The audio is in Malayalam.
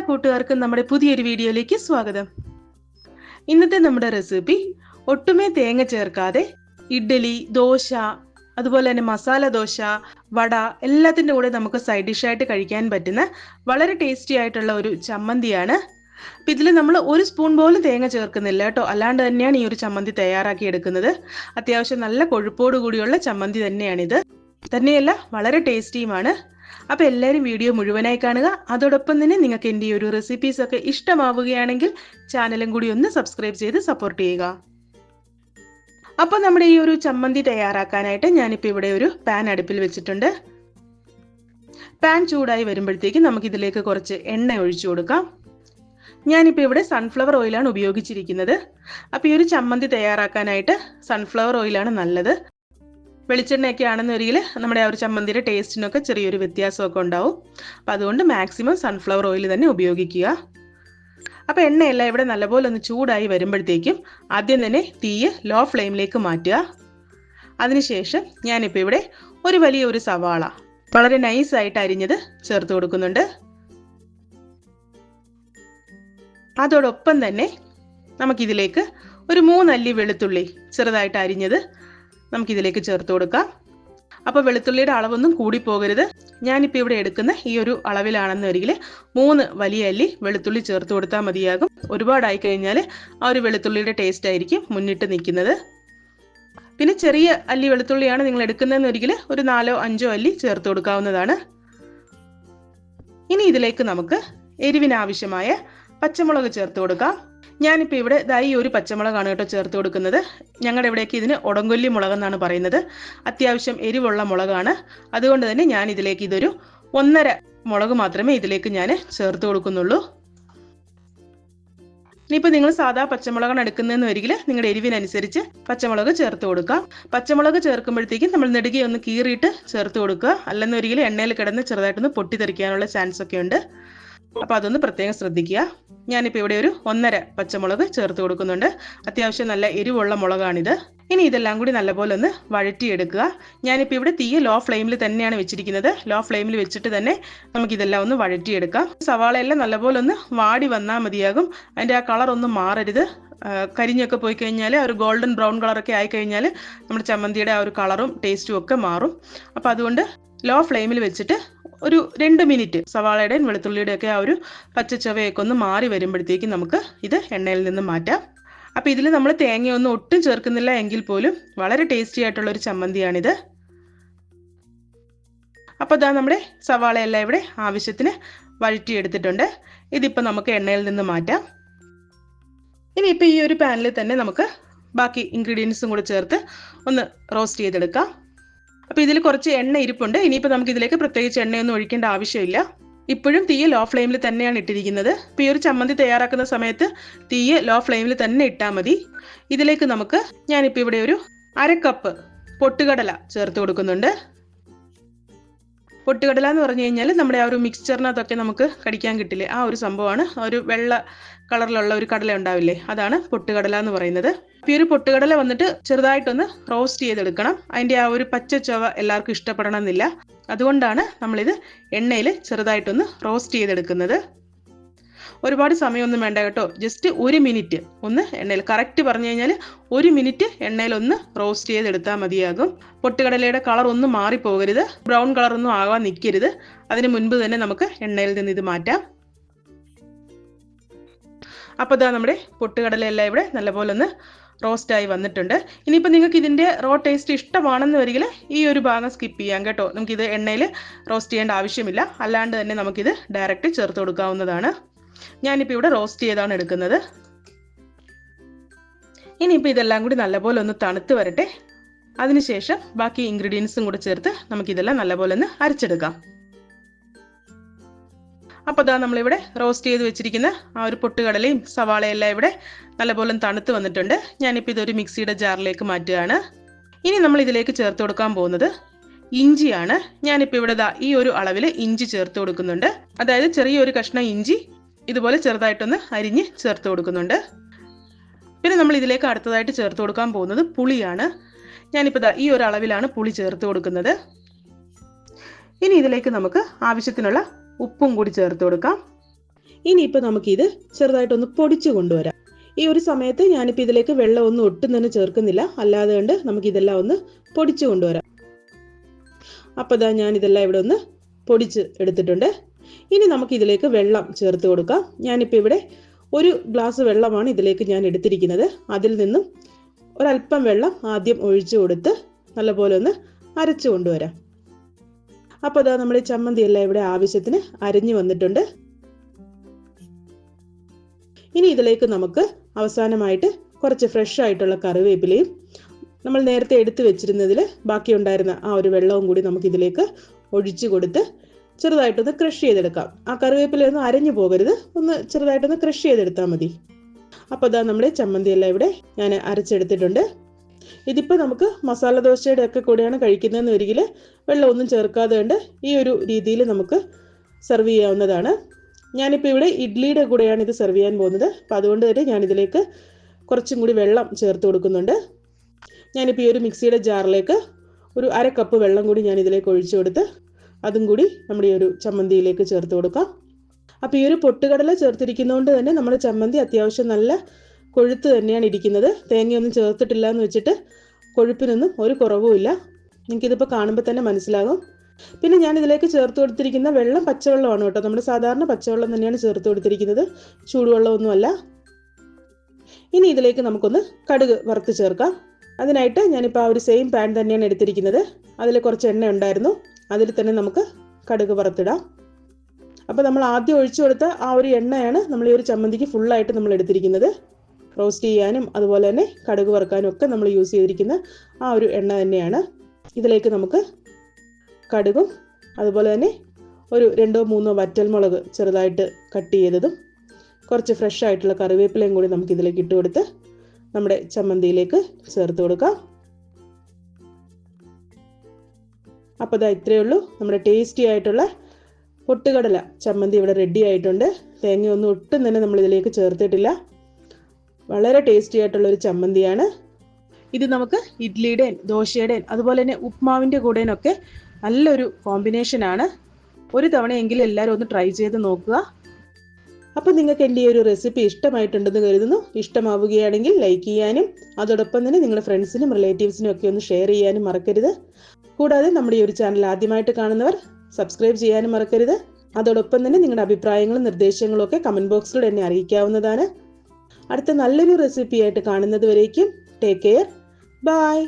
എല്ലാ കൂട്ടുകാർക്കും നമ്മുടെ പുതിയൊരു വീഡിയോയിലേക്ക് സ്വാഗതം. ഇന്നത്തെ നമ്മുടെ റെസിപ്പി ഒട്ടുമേ തേങ്ങ ചേർക്കാതെ ഇഡ്ഡലി ദോശ അതുപോലെ തന്നെ മസാല ദോശ വട എല്ലാത്തിന്റെ കൂടെ നമുക്ക് സൈഡ് ഡിഷായിട്ട് കഴിക്കാൻ പറ്റുന്ന വളരെ ടേസ്റ്റി ആയിട്ടുള്ള ഒരു ചമ്മന്തിയാണ്. അപ്പം ഇതിൽ നമ്മൾ ഒരു സ്പൂൺ പോലും തേങ്ങ ചേർക്കുന്നില്ല കേട്ടോ. അല്ലാണ്ട് തന്നെയാണ് ഈ ഒരു ചമ്മന്തി തയ്യാറാക്കി എടുക്കുന്നത്. അത്യാവശ്യം നല്ല കൊഴുപ്പോട് കൂടിയുള്ള ചമ്മന്തി തന്നെയാണിത്. തന്നെയല്ല വളരെ ടേസ്റ്റിയുമാണ് അപ്പോൾ എല്ലാവരും വീഡിയോ മുഴുവനായി കാണുക. അതോടൊപ്പം തന്നെ നിങ്ങൾക്ക് എന്റെ ഈ ഒരു റെസിപ്പീസ് ഒക്കെ ഇഷ്ടമാവുകയാണെങ്കിൽ ചാനലും കൂടി ഒന്ന് സബ്സ്ക്രൈബ് ചെയ്ത് സപ്പോർട്ട് ചെയ്യുക. അപ്പോൾ നമ്മുടെ ഈ ഒരു ചമ്മന്തി തയ്യാറാക്കാനായിട്ട് ഞാനിപ്പോൾ ഇവിടെ ഒരു പാൻ അടുപ്പിൽ വെച്ചിട്ടുണ്ട്. പാൻ ചൂടായി വരുമ്പോഴത്തേക്ക് നമുക്കിതിലേക്ക് കുറച്ച് എണ്ണ ഒഴിച്ചു കൊടുക്കാം. ഞാനിപ്പോൾ ഇവിടെ സൺഫ്ലവർ ഓയിലാണ് ഉപയോഗിച്ചിരിക്കുന്നത്. അപ്പോൾ ഈ ഒരു ചമ്മന്തി തയ്യാറാക്കാനായിട്ട് സൺഫ്ലവർ ഓയിലാണ് നല്ലത്. വെളിച്ചെണ്ണയൊക്കെ ആണെന്നൊരിക്കൽ നമ്മുടെ ആ ഒരു ചമ്മന്തിയുടെ ടേസ്റ്റിനൊക്കെ ചെറിയൊരു വ്യത്യാസമൊക്കെ ഉണ്ടാവും. അപ്പോൾ അതുകൊണ്ട് മാക്സിമം സൺഫ്ലവർ ഓയിൽ തന്നെ ഉപയോഗിക്കുക. അപ്പോൾ എണ്ണയെല്ലാം ഇവിടെ നല്ലപോലെ ഒന്ന് ചൂടായി വരുമ്പോഴത്തേക്കും ആദ്യം തന്നെ തീയ് ലോ ഫ്ലെയിമിലേക്ക് മാറ്റുക. അതിനുശേഷം ഞാനിപ്പോൾ ഇവിടെ ഒരു വലിയ ഒരു സവാള വളരെ നൈസായിട്ട് അരിഞ്ഞത് ചേർത്ത് കൊടുക്കുന്നുണ്ട്. അതോടൊപ്പം തന്നെ നമുക്കിതിലേക്ക് ഒരു മൂന്നല്ലി വെളുത്തുള്ളി ചെറുതായിട്ട് അരിഞ്ഞത് നമുക്കിതിലേക്ക് ചേർത്ത് കൊടുക്കാം. അപ്പോൾ വെളുത്തുള്ളിയുടെ അളവൊന്നും കൂടിപ്പോകരുത് ഞാനിപ്പോൾ ഇവിടെ എടുക്കുന്ന ഈ ഒരു അളവിലാണെന്നൊരിക്കൽ മൂന്ന് വലിയ അല്ലി വെളുത്തുള്ളി ചേർത്ത് കൊടുത്താൽ മതിയാകും. ഒരുപാടായി കഴിഞ്ഞാൽ ആ ഒരു വെളുത്തുള്ളിയുടെ ടേസ്റ്റ് ആയിരിക്കും മുന്നിട്ട് നിൽക്കുന്നത്. പിന്നെ ചെറിയ അല്ലി വെളുത്തുള്ളിയാണ് നിങ്ങൾ എടുക്കുന്നതെന്നൊരിക്കൽ ഒരു നാലോ അഞ്ചോ അല്ലി ചേർത്ത് കൊടുക്കാവുന്നതാണ്. ഇനി ഇതിലേക്ക് നമുക്ക് എരിവിനാവശ്യമായ പച്ചമുളക് ചേർത്ത് കൊടുക്കാം. ഞാനിപ്പോൾ ഇവിടെ ദാ ഈ ഒരു പച്ചമുളകാണ് കേട്ടോ ചേർത്ത് കൊടുക്കുന്നത്. ഞങ്ങളുടെ ഇവിടേക്ക് ഇതിന് ഒടങ്കൊല്ലി മുളകെന്നാണ് പറയുന്നത്. അത്യാവശ്യം എരിവുള്ള മുളകാണ്. അതുകൊണ്ട് തന്നെ ഞാൻ ഇതിലേക്ക് ഇതൊരു ഒന്നര മുളക് മാത്രമേ ഇതിലേക്ക് ഞാൻ ചേർത്ത് കൊടുക്കുന്നുള്ളൂ. ഇനിയിപ്പോൾ നിങ്ങൾ സാധാ പച്ചമുളകാണ് എടുക്കുന്നതെന്ന് വരികിൽ നിങ്ങളുടെ എരിവിനനുസരിച്ച് പച്ചമുളക് ചേർത്ത് കൊടുക്കാം പച്ചമുളക് ചേർക്കുമ്പോഴത്തേക്കും നമ്മൾ നെടുകെ ഒന്ന് കീറിയിട്ട് ചേർത്ത് കൊടുക്കുക. അല്ലെന്നൊരിക്കലും എണ്ണയിൽ കിടന്ന് ചെറുതായിട്ടൊന്ന് പൊട്ടിത്തെറിക്കാനുള്ള ചാൻസ് ഒക്കെ ഉണ്ട്. അപ്പോൾ അതൊന്ന് പ്രത്യേകം ശ്രദ്ധിക്കുക. ഞാനിപ്പോൾ ഇവിടെ ഒരു ഒന്നര പച്ചമുളക് ചേർത്ത് കൊടുക്കുന്നുണ്ട്. അത്യാവശ്യം നല്ല എരിവുള്ള മുളകാണിത്. ഇനി ഇതെല്ലാം കൂടി നല്ലപോലെ ഒന്ന് വഴറ്റിയെടുക്കുക. ഞാനിപ്പോൾ ഇവിടെ തീ ലോ ഫ്ലെയിമിൽ തന്നെയാണ് വെച്ചിരിക്കുന്നത്. ലോ ഫ്ലെയിമിൽ വെച്ചിട്ട് തന്നെ നമുക്ക് നമുക്കിതെല്ലാം ഒന്ന് വഴറ്റിയെടുക്കാം. സവാളയെല്ലാം നല്ലപോലെ ഒന്ന് വാടി വന്നാൽ മതിയാകും. അതിന്റെ ആ കളർ ഒന്നും മാറരുത്. കരിഞ്ഞൊക്കെ പോയി കഴിഞ്ഞാൽ ഒരു ഗോൾഡൻ ബ്രൗൺ കളറൊക്കെ ആയി കഴിഞ്ഞാൽ നമ്മുടെ ചമ്മന്തിയുടെ ആ ഒരു കളറും ടേസ്റ്റും ഒക്കെ മാറും. അപ്പോൾ അതുകൊണ്ട് ലോ ഫ്ലെയിമിൽ വെച്ചിട്ട് ഒരു രണ്ട് മിനിറ്റ് സവാളയുടെയും വെളുത്തുള്ളിയുടെ ഒക്കെ ആ ഒരു പച്ചച്ചവയൊക്കെ ഒന്ന് മാറി വരുമ്പോഴത്തേക്കും നമുക്ക് ഇത് എണ്ണയിൽ നിന്ന് മാറ്റാം. അപ്പോൾ ഇതിൽ നമ്മൾ തേങ്ങയൊന്നും ഒട്ടും ചേർക്കുന്നില്ല എങ്കിൽ പോലും വളരെ ടേസ്റ്റി ആയിട്ടുള്ള ഒരു ചമ്മന്തിയാണിത്. അപ്പോൾ ഇതാ നമ്മുടെ സവാളയെല്ലാം ഇവിടെ ആവശ്യത്തിന് വഴറ്റിയെടുത്തിട്ടുണ്ട്. ഇതിപ്പോൾ നമുക്ക് എണ്ണയിൽ നിന്ന് മാറ്റാം. ഇനിയിപ്പോൾ ഈ ഒരു പാനിൽ തന്നെ നമുക്ക് ബാക്കി ഇൻഗ്രീഡിയൻസും കൂടെ ചേർത്ത് ഒന്ന് റോസ്റ്റ് ചെയ്തെടുക്കാം. അപ്പോൾ ഇതിൽ കുറച്ച് എണ്ണ ഇരിപ്പുണ്ട്. ഇനിയിപ്പോൾ നമുക്ക് ഇതിലേക്ക് പ്രത്യേകിച്ച് എണ്ണയൊന്നും ഒഴിക്കേണ്ട ആവശ്യമില്ല. ഇപ്പോഴും തീയ ലോ ഫ്ലെയിമിൽ തന്നെയാണ് ഇട്ടിരിക്കുന്നത്. ഇപ്പൊ ഈ ഒരു ചമ്മന്തി തയ്യാറാക്കുന്ന സമയത്ത് തീയ ലോ ഫ്ലെയിമിൽ തന്നെ ഇട്ടാൽ മതി. ഇതിലേക്ക് നമുക്ക് ഞാനിപ്പോൾ ഇവിടെ ഒരു അര കപ്പ് പൊട്ടുകടല ചേർത്ത് കൊടുക്കുന്നുണ്ട്. പൊട്ടുകടല എന്ന് പറഞ്ഞു കഴിഞ്ഞാൽ നമ്മുടെ ആ ഒരു മിക്സ്ചറിനകത്തൊക്കെ നമുക്ക് കടിക്കാൻ കിട്ടില്ലേ? ആ ഒരു സംഭവമാണ്. ഒരു വെള്ള കളറിലുള്ള ഒരു കടല ഉണ്ടാവില്ലേ? അതാണ് പൊട്ടുകടല എന്ന് പറയുന്നത്. ഈ ഒരു പൊട്ടുകടല വന്നിട്ട് ചെറുതായിട്ടൊന്ന് റോസ്റ്റ് ചെയ്തെടുക്കണം. അതിന്റെ ആ ഒരു പച്ച ചവ എല്ലാവർക്കും ഇഷ്ടപ്പെടണമെന്നില്ല. അതുകൊണ്ടാണ് നമ്മളിത് എണ്ണയിൽ ചെറുതായിട്ടൊന്ന് റോസ്റ്റ് ചെയ്തെടുക്കുന്നത്. ഒരുപാട് സമയമൊന്നും വേണ്ട കേട്ടോ. ജസ്റ്റ് ഒരു മിനിറ്റ് ഒന്ന് എണ്ണയിൽ കറക്റ്റ് പറഞ്ഞു കഴിഞ്ഞാൽ ഒരു മിനിറ്റ് എണ്ണയിൽ ഒന്ന് റോസ്റ്റ് ചെയ്തെടുത്താൽ മതിയാകും. പൊട്ടുകടലയുടെ കളർ ഒന്നും മാറിപ്പോകരുത്. ബ്രൗൺ കളറൊന്നും ആകാൻ നിൽക്കരുത് അതിന് മുൻപ് തന്നെ നമുക്ക് എണ്ണയിൽ നിന്ന് ഇത് മാറ്റാം. അപ്പോൾ ഇതാ നമ്മുടെ പൊട്ടുകടലയെല്ലാം ഇവിടെ നല്ലപോലെ ഒന്ന് റോസ്റ്റായി വന്നിട്ടുണ്ട്. ഇനിയിപ്പോൾ നിങ്ങൾക്ക് ഇതിന്റെ റോ ടേസ്റ്റ് ഇഷ്ടമാണെന്ന് വരികിൽ ഈ ഒരു ഭാഗം സ്കിപ്പ് ചെയ്യാം കേട്ടോ. നമുക്കിത് എണ്ണയിൽ റോസ്റ്റ് ചെയ്യേണ്ട ആവശ്യമില്ല. അല്ലാണ്ട് തന്നെ നമുക്കിത് ഡയറക്റ്റ് ചേർത്ത് കൊടുക്കാവുന്നതാണ്. ഞാനിപ്പോൾ ഇവിടെ റോസ്റ്റ് ചെയ്താണ് എടുക്കുന്നത്. ഇനിയിപ്പോൾ ഇതെല്ലാം കൂടി നല്ലപോലെ ഒന്ന് തണുത്ത് വരട്ടെ. അതിനുശേഷം ബാക്കി ഇൻഗ്രീഡിയൻസും കൂടി ചേർത്ത് നമുക്ക് നമുക്കിതെല്ലാം നല്ലപോലെ ഒന്ന് അരച്ചെടുക്കാം. അപ്പോൾ ഇതാ നമ്മളിവിടെ റോസ്റ്റ് ചെയ്ത് വെച്ചിരിക്കുന്ന ആ ഒരു പൊട്ടുകടലയും സവാളയെല്ലാം ഇവിടെ നല്ലപോലെ തണുത്ത് വന്നിട്ടുണ്ട്. ഞാനിപ്പോൾ ഇതൊരു മിക്സിയുടെ ജാറിലേക്ക് മാറ്റുകയാണ്. ഇനി നമ്മൾ ഇതിലേക്ക് ചേർത്ത് കൊടുക്കാൻ പോകുന്നത് ഇഞ്ചിയാണ്. ഞാനിപ്പോൾ ഇവിടെ ഈ ഒരു അളവിൽ ഇഞ്ചി ചേർത്ത് കൊടുക്കുന്നുണ്ട്. അതായത് ചെറിയൊരു കഷ്ണം ഇഞ്ചി ഇതുപോലെ ചെറുതായിട്ടൊന്ന് അരിഞ്ഞ് ചേർത്ത് കൊടുക്കുന്നുണ്ട്. പിന്നെ നമ്മൾ ഇതിലേക്ക് അടുത്തതായിട്ട് ചേർത്ത് കൊടുക്കാൻ പോകുന്നത് പുളിയാണ്. ഞാനിപ്പോൾ ഈ ഒരു അളവിലാണ് പുളി ചേർത്ത് കൊടുക്കുന്നത്. ഇനി ഇതിലേക്ക് നമുക്ക് ആവശ്യത്തിനുള്ള ഉപ്പും കൂടി ചേർത്ത് കൊടുക്കാം. ഇനിയിപ്പോൾ നമുക്കിത് ചെറുതായിട്ടൊന്ന് പൊടിച്ചു കൊണ്ടുവരാം. ഈ ഒരു സമയത്ത് ഞാനിപ്പോൾ ഇതിലേക്ക് വെള്ളം ഒന്നും ഒട്ടും തന്നെ ചേർക്കുന്നില്ല. അല്ലാതെ കൊണ്ട് നമുക്കിതെല്ലാം ഒന്ന് പൊടിച്ചു കൊണ്ടുവരാം. അപ്പോൾ ഇതാ ഞാൻ ഇതെല്ലാം ഇവിടെ ഒന്ന് പൊടിച്ച് എടുത്തിട്ടുണ്ട്. ഇനി നമുക്ക് ഇതിലേക്ക് വെള്ളം ചേർത്ത് കൊടുക്കാം. ഞാനിപ്പോൾ ഇവിടെ ഒരു ഗ്ലാസ് വെള്ളമാണ് ഇതിലേക്ക് ഞാൻ എടുത്തിരിക്കുന്നത്. അതിൽ നിന്നും ഒരല്പം വെള്ളം ആദ്യം ഒഴിച്ചു കൊടുത്ത് നല്ലപോലെ ഒന്ന് അരച്ചു കൊണ്ടുവരാം. അപ്പോൾ അതാ നമ്മുടെ ചമ്മന്തി എല്ലാം ഇവിടെ ആവശ്യത്തിന് അരിഞ്ഞു വന്നിട്ടുണ്ട്. ഇനി ഇതിലേക്ക് നമുക്ക് അവസാനമായിട്ട് കുറച്ച് ഫ്രഷ് ആയിട്ടുള്ള കറിവേപ്പിലയും നമ്മൾ നേരത്തെ എടുത്തു വെച്ചിരുന്നതിൽ ബാക്കിയുണ്ടായിരുന്ന ആ ഒരു വെള്ളവും കൂടി നമുക്ക് ഇതിലേക്ക് ഒഴിച്ചു കൊടുത്ത് ചെറുതായിട്ടൊന്ന് ക്രഷ് ചെയ്തെടുക്കാം. ആ കറിവേപ്പിലൊന്നും അരഞ്ഞു പോകരുത്. ഒന്ന് ചെറുതായിട്ടൊന്ന് ക്രഷ് ചെയ്തെടുത്താൽ മതി. അപ്പോൾ അതാ നമ്മുടെ ചമ്മന്തി എല്ലാം ഇവിടെ ഞാൻ അരച്ചെടുത്തിട്ടുണ്ട്. ഇതിപ്പോൾ നമുക്ക് മസാല ദോശയുടെ ഒക്കെ കൂടെയാണ് കഴിക്കുന്നതെന്ന് ഒരിക്കൽ വെള്ളമൊന്നും ചേർക്കാതെ കൊണ്ട് ഈ ഒരു രീതിയിൽ നമുക്ക് സെർവ് ചെയ്യാവുന്നതാണ്. ഞാനിപ്പോൾ ഇവിടെ ഇഡ്ലിയുടെ കൂടെയാണ് ഇത് സെർവ് ചെയ്യാൻ പോകുന്നത്. അപ്പോൾ അതുകൊണ്ട് തന്നെ ഞാനിതിലേക്ക് കുറച്ചും കൂടി വെള്ളം ചേർത്ത് കൊടുക്കുന്നുണ്ട്. ഞാനിപ്പോൾ ഈ ഒരു മിക്സിയുടെ ജാറിലേക്ക് ഒരു അര കപ്പ് വെള്ളം കൂടി ഞാൻ ഇതിലേക്ക് ഒഴിച്ചു കൊടുത്ത് അതും കൂടി നമ്മുടെ ഈ ഒരു ചമ്മന്തിയിലേക്ക് ചേർത്ത് കൊടുക്കാം. അപ്പോൾ ഈ ഒരു പൊട്ടുകടല ചേർത്തിരിക്കുന്നതുകൊണ്ട് തന്നെ നമ്മുടെ ചമ്മന്തി അത്യാവശ്യം നല്ല കൊഴുത്ത് തന്നെയാണ് ഇരിക്കുന്നത്. തേങ്ങയൊന്നും ചേർത്തിട്ടില്ല എന്ന് വെച്ചിട്ട് കൊഴുപ്പിനൊന്നും ഒരു കുറവുമില്ല നിങ്ങൾക്കിതിപ്പോൾ കാണുമ്പോൾ തന്നെ മനസ്സിലാകും. പിന്നെ ഞാൻ ഇതിലേക്ക് ചേർത്ത് കൊടുത്തിരിക്കുന്ന വെള്ളം പച്ചവെള്ളമാണ് കേട്ടോ. നമ്മുടെ സാധാരണ പച്ചവെള്ളം തന്നെയാണ് ചേർത്ത് കൊടുത്തിരിക്കുന്നത്. ചൂടുവെള്ളമൊന്നുമല്ല ഇനി ഇതിലേക്ക് നമുക്കൊന്ന് കടുക് വറുത്ത് ചേർക്കാം. അതിനായിട്ട് ഞാനിപ്പോൾ ആ ഒരു സെയിം പാൻ തന്നെയാണ് എടുത്തിരിക്കുന്നത്. അതിൽ കുറച്ച് എണ്ണ ഉണ്ടായിരുന്നു. അതിൽ തന്നെ നമുക്ക് കടുക് വറുത്തിടാം. അപ്പോൾ നമ്മൾ ആദ്യം ഒഴിച്ചു കൊടുത്ത ആ ഒരു എണ്ണയാണ് നമ്മൾ ഈ ഒരു ചമ്മന്തിക്ക് ഫുള്ളായിട്ട് നമ്മൾ എടുത്തിരിക്കുന്നത്. റോസ്റ്റ് ചെയ്യാനും അതുപോലെ തന്നെ കടുക് വറുക്കാനും ഒക്കെ നമ്മൾ യൂസ് ചെയ്തിരിക്കുന്ന ആ ഒരു എണ്ണ തന്നെയാണ്. ഇതിലേക്ക് നമുക്ക് കടുകും അതുപോലെ തന്നെ ഒരു രണ്ടോ മൂന്നോ വറ്റൽമുളക് ചെറുതായിട്ട് കട്ട് ചെയ്തതും കുറച്ച് ഫ്രഷ് ആയിട്ടുള്ള കറിവേപ്പിലയും കൂടി നമുക്ക് ഇതിലേക്ക് ഇട്ട് കൊടുത്ത് നമ്മുടെ ചമ്മന്തിയിലേക്ക് ചേർത്ത് കൊടുക്കാം. അപ്പോൾ ഇതാ ഇത്രയേ ഉള്ളൂ. നമ്മുടെ ടേസ്റ്റി ആയിട്ടുള്ള പൊട്ടുകടല. ചമ്മന്തി ഇവിടെ റെഡി ആയിട്ടുണ്ട്. തേങ്ങയൊന്നും ഒട്ടും തന്നെ നമ്മൾ ഇതിലേക്ക് ചേർത്തിട്ടില്ല. വളരെ ടേസ്റ്റി ആയിട്ടുള്ള ഒരു ചമ്മന്തിയാണ്. ഇത് നമുക്ക് ഇഡ്ലിയുടെയും ദോശയുടെയും അതുപോലെ തന്നെ ഉപ്മാവിന്റെ കൂടെയൊക്കെ നല്ലൊരു കോമ്പിനേഷനാണ് ഒരു തവണയെങ്കിലും എല്ലാവരും ഒന്ന് ട്രൈ ചെയ്ത് നോക്കുക. അപ്പം നിങ്ങൾക്ക് എന്റെ ഈ ഒരു റെസിപ്പി ഇഷ്ടമായിട്ടുണ്ടെന്ന് കരുതുന്നു. ഇഷ്ടമാവുകയാണെങ്കിൽ ലൈക്ക് ചെയ്യാനും അതോടൊപ്പം തന്നെ നിങ്ങളുടെ ഫ്രണ്ട്സിനും റിലേറ്റീവ്സിനും ഒക്കെ ഒന്ന് ഷെയർ ചെയ്യാനും മറക്കരുത്. കൂടാതെ നമ്മുടെ ഈ ഒരു ചാനൽ ആദ്യമായിട്ട് കാണുന്നവർ സബ്സ്ക്രൈബ് ചെയ്യാനും മറക്കരുത്. അതോടൊപ്പം തന്നെ നിങ്ങളുടെ അഭിപ്രായങ്ങളും നിർദ്ദേശങ്ങളും ഒക്കെ കമന്റ് ബോക്സിലൂടെ എന്നെ അറിയിക്കാവുന്നതാണ്. അടുത്ത നല്ലൊരു റെസിപ്പിയായിട്ട് കാണുന്നത് വരേക്കും. Take care bye